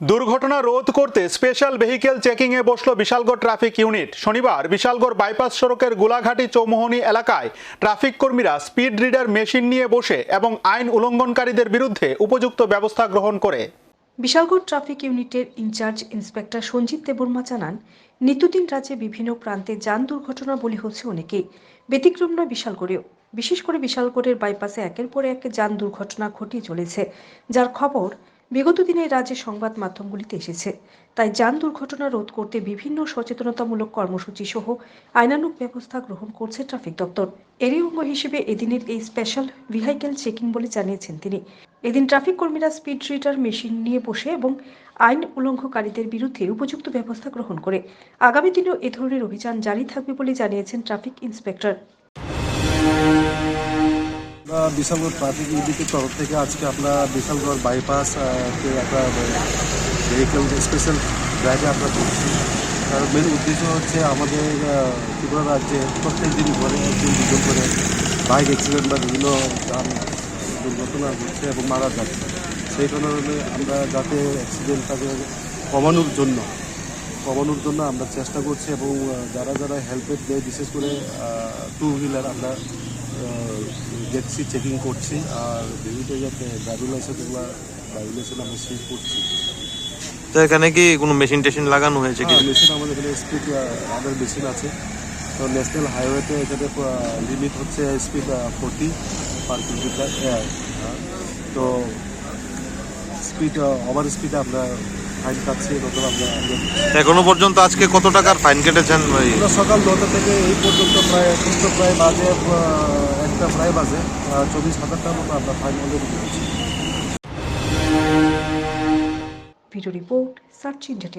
দুর্ঘটনা রোধ করতে স্পেশাল ভেহিকেল চেকিংয়ে বসল বিশালগড় ট্রাফিক ইউনিট শনিবার বিশালগড় বাইপাস সড়কের গোলাঘাটি চৌমোহনী এলাকায় ট্রাফিক কর্মীরা স্পিড রিডার মেশিন নিয়ে বসে এবং আইন উল্লঙ্ঘনকারীদের বিরুদ্ধে উপযুক্ত ব্যবস্থা গ্রহণ করে। বিশালগড় ট্রাফিক ইউনিটের ইনচার্জ ইন্সপেক্টর সঞ্জিত দেববর্মা জানান, নিত্যদিন রাজ্যে বিভিন্ন প্রান্তে যান দুর্ঘটনা বলি হচ্ছে অনেকেই। ব্যতিক্রম নয় বিশালগড়েও। বিশেষ করে বিশালগড়ের বাইপাসে একের পর এক যান দুর্ঘটনা ঘটিয়ে চলেছে। যার খবর বিগত দিনে রাজ্যের সংবাদ মাধ্যমগুলিতে এসেছে। তাই যান দুর্ঘটনা রোধ করতে বিভিন্ন সচেতনতামূলক কর্মসূচি সহ আইনানুগ ব্যবস্থা গ্রহণ করছে ট্রাফিক দপ্তর। এরই অঙ্গ হিসেবে এদিনের এই স্পেশাল ভেহিকেল চেকিং বলে জানিয়েছেন তিনি। এদিন ট্রাফিক কর্মীরা স্পিড রিডার মেশিন নিয়ে বসে এবং আইন উল্লঙ্ঘনকারীদের বিরুদ্ধে উপযুক্ত ব্যবস্থা গ্রহণ করে। আগামী দিনেও এ ধরনের অভিযান জারি থাকবে বলে জানিয়েছেন ট্রাফিক ইন্সপেক্টর। বিশালগড় ট্রাফিক ইউনিটের তরফ থেকে আজকে আমরা বিশালগড় বাইপাস একটা ভেহিকেল স্পেশাল ড্রাইভে আমরা করছি। তার মেন উদ্দেশ্য হচ্ছে আমাদের ত্রিপুরা রাজ্যে প্রত্যেক দিন ঘরে একদিন দুজন করে বাইক অ্যাক্সিডেন্ট বা বিভিন্ন দুর্ঘটনা ঘটছে এবং মারা যাচ্ছে সেই কারণে আমরা যাতে অ্যাক্সিডেন্টটাকে কমানোর জন্য কমানোর জন্য আমরা চেষ্টা করছি এবং যারা যারা হেল্পের দেয়, বিশেষ করে টু হুইলার আমরা দেখছি চেকিং করছি আর বিভিন্ন যাতে ড্রাইভিং লাইসেন্স এগুলো ড্রাইভিং লাইসেন্স আমরা সিজ করছি। তো এখানে কি কোনো মেশিন টেশিন লাগানো হয়েছে কি? মেশিন আমাদের এখানে স্পিড আমাদের মেশিন আছে। তো ন্যাশনাল হাইওয়েতে এখানে লিমিট হচ্ছে স্পিড ফোর্টি পার কিলোমিটার তো স্পিড ওভার স্পিডে আমরা ফাইন পাচ্ছি নতুন আমরা আমরা এখনও পর্যন্ত আজকে কত টাকার ফাইন কেটেছেন ভাই? আমরা সকাল দশটা থেকে এই পর্যন্ত প্রায় এখন তো প্রায় বাজে আহ, একটা প্রায় বাজে আহ, চব্বিশ হাজারটার মতো আমরা ফাইন অলরেডি দিয়েছি ভিডিও রিপোর্ট সার্চ ইন্ডিয়া